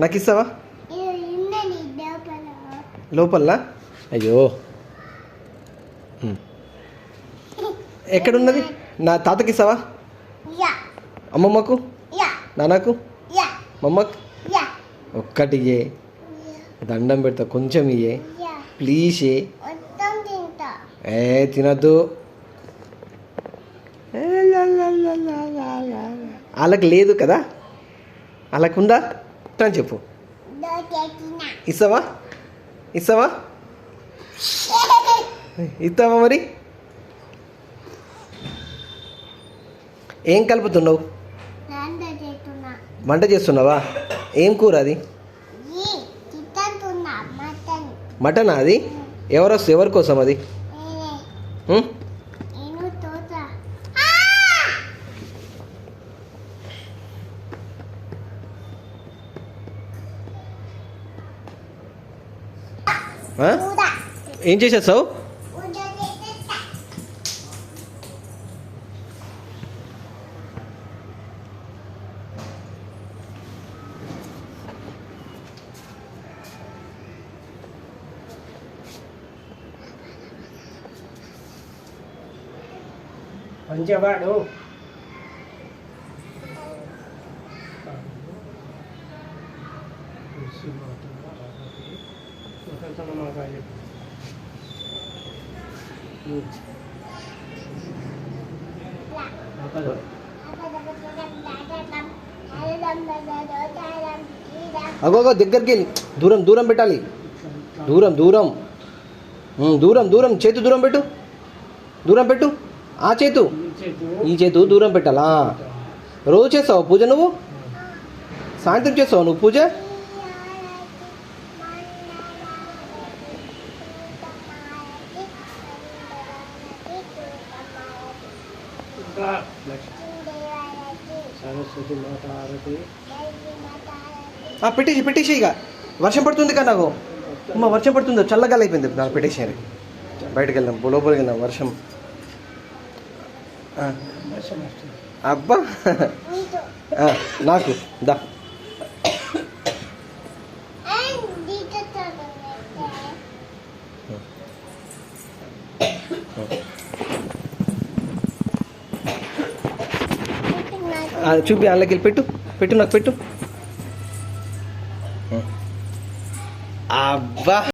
నాకు ఇస్తావా లోపల. అయ్యో. ఎక్కడున్నది? నా తాతకి ఇస్తావా అమ్మమ్మకు? నాన్నకు? మమ్మకు? ఒక్కటి దండం పెడతా కొంచెం ఇయ్యే. యా. ప్లీజ్ ఏ తినద్దు. వాళ్ళకి లేదు కదా? వాళ్ళకు ఉందా అని చెప్పు. ఇస్తావా? ఇస్తావా? ఇస్తావా మరి? ఏం కలుపుతున్నావు? వంట చేస్తున్నావా? ఏం కూర అది? మటన్. అది? ఎవరు ఎవరి కోసం అది? ఏం చేసేస్తావు కూర చేసేస్తా పంచవాడు అగో అగో దగ్గరికి వెళ్ళి. దూరం దూరం పెట్టాలి. దూరం దూరం. దూరం దూరం. చేతు దూరం పెట్టు. దూరం పెట్టు. ఆ చేతు. ఈ చేతు దూరం పెట్టాలా? రోజు చేస్తావు పూజ నువ్వు? సాయంత్రం చేస్తావు నువ్వు పూజ? సరస్వతి పెట్టేసి పెట్టేసి ఇక. వర్షం పడుతుంది కదా నాకు. అమ్మ వర్షం పడుతుందో చల్లగా అయిపోయింది నాకు పెట్టేసారు బయటకు వెళ్దాం లోపలికి వెళ్దాం వర్షం. అబ్బా. నాకు దా ఆ, చూపి అందులోకి పెట్టు. పెట్టు నాకు పెట్టు. అబ్బా.